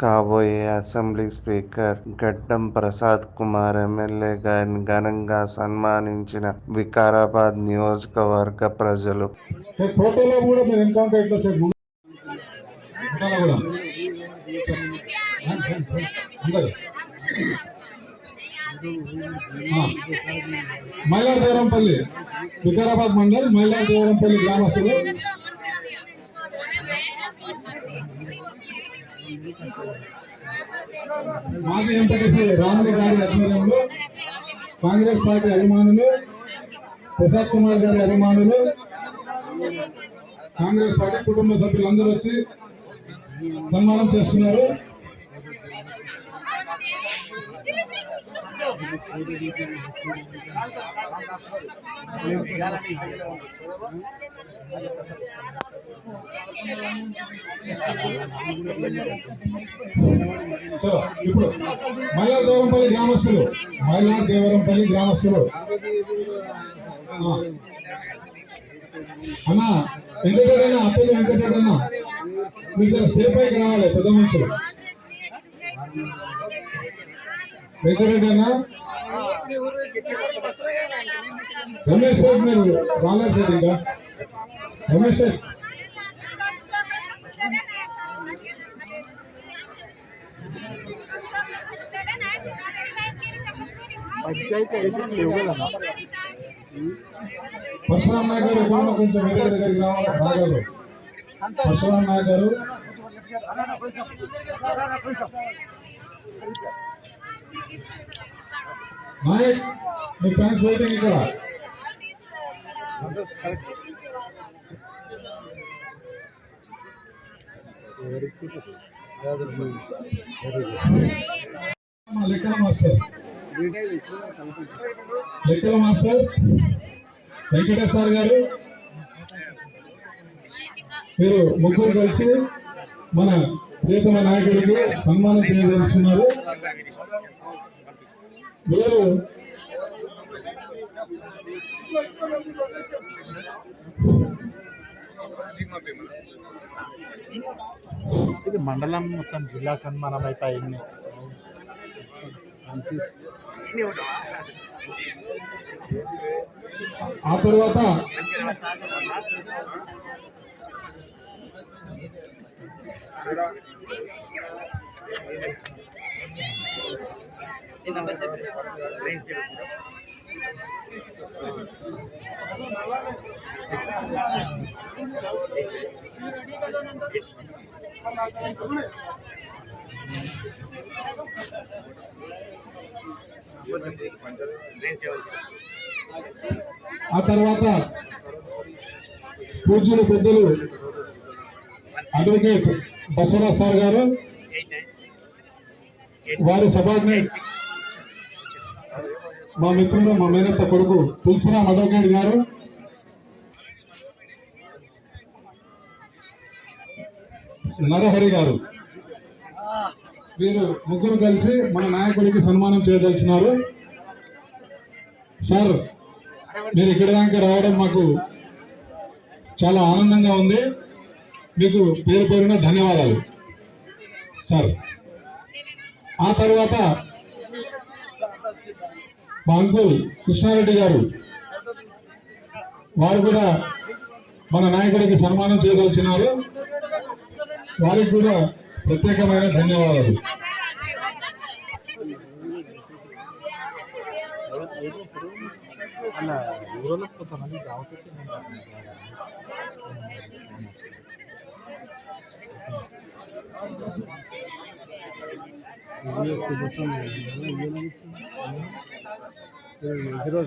కాబోయే assembly speaker గడ్డం Prasad Kumar MLA గారిని ఘనంగా సన్మానించిన వికారాబాద్ నియోజకవర్గ ప్రజలు. సార్ దేవరంపల్లి వికారాబాద్ మండల్ మైలాడదేవరంపల్లి గ్రామస్తులు. మాజీ ఎంపీటీసీ రాములు గారి ఆధ్వర్యంలో కాంగ్రెస్ పార్టీ అభిమానులు ప్రసాద్ కుమార్ గారి అభిమానులు కాంగ్రెస్ పార్టీ కుటుంబ సభ్యులందరూ వచ్చి సన్మానం చేస్తున్నారు. ఇప్పుడు మైలార్ దేవరంపల్లి గ్రామస్తులు మైలార్ దేవరంపల్లి గ్రామస్తులు ఆ. అన్నా వెంకటరెడ్డి అప్పటి వెంకటరెడ్డి అన్న మీరు స్టేట్ పైకి రావాలి పెద్ద మనుషులు వెంకటరెడ్డి అన్న రమేష్ సార్ మీరు రాలేదు సార్ ఇంకా రమేష్ సార్ పంచాయతీ ఎలక్షన్ లేవు కదా పరశురామ్ నాయక్ గారు ఎప్పుడన్నా కొంచెం వేరే దగ్గరికి రావాలి రాగలరు పరశురామ్ నాయక్ గారు మహేష్ మీ ఫ్యాన్స్ వెయిటింగ్ ఇక్కడ. లెక్కల మాస్టర్. లెక్కల మాస్టర్. వెంకటేశ్వర గారు. మీరు ముగ్గురు కలిసి మన ప్రియతమ నాయకుడికి సన్మానం చేయదలుచుకున్నారు. మీరు ఇది మండలం మొత్తం జిల్లా సన్మానం అయితే అయింది. ఆ తర్వాత ఆ తర్వాత పూజ్యులు పెద్దలు అడ్వకేట్ బసవరాజ్ సార్ గారు వారి సబార్డినేట్ మా మిత్రుడు మా మేనత్త కొడుకు తులసిరామ్ అడ్వకేట్ గారు. నరహరి గారు. వీరు ముగ్గురు కలిసి మన నాయకుడికి సన్మానం చేయదలిచినారు. సార్ మీరు ఇక్కడ దాకా రావడం మాకు చాలా ఆనందంగా ఉంది. మీకు పేరు పేరున ధన్యవాదాలు. సార్. ఆ తర్వాత మా అంకుల్ కృష్ణారెడ్డి గారు వారు కూడా మన నాయకుడికి సన్మానం చేయదలిచినారు. వారికి కూడా ప్రత్యేకమైన ధన్యవాదాలు. అలా ఊళ్ళో కొంతమంది దావత్ Yok basamıyorum. Biraz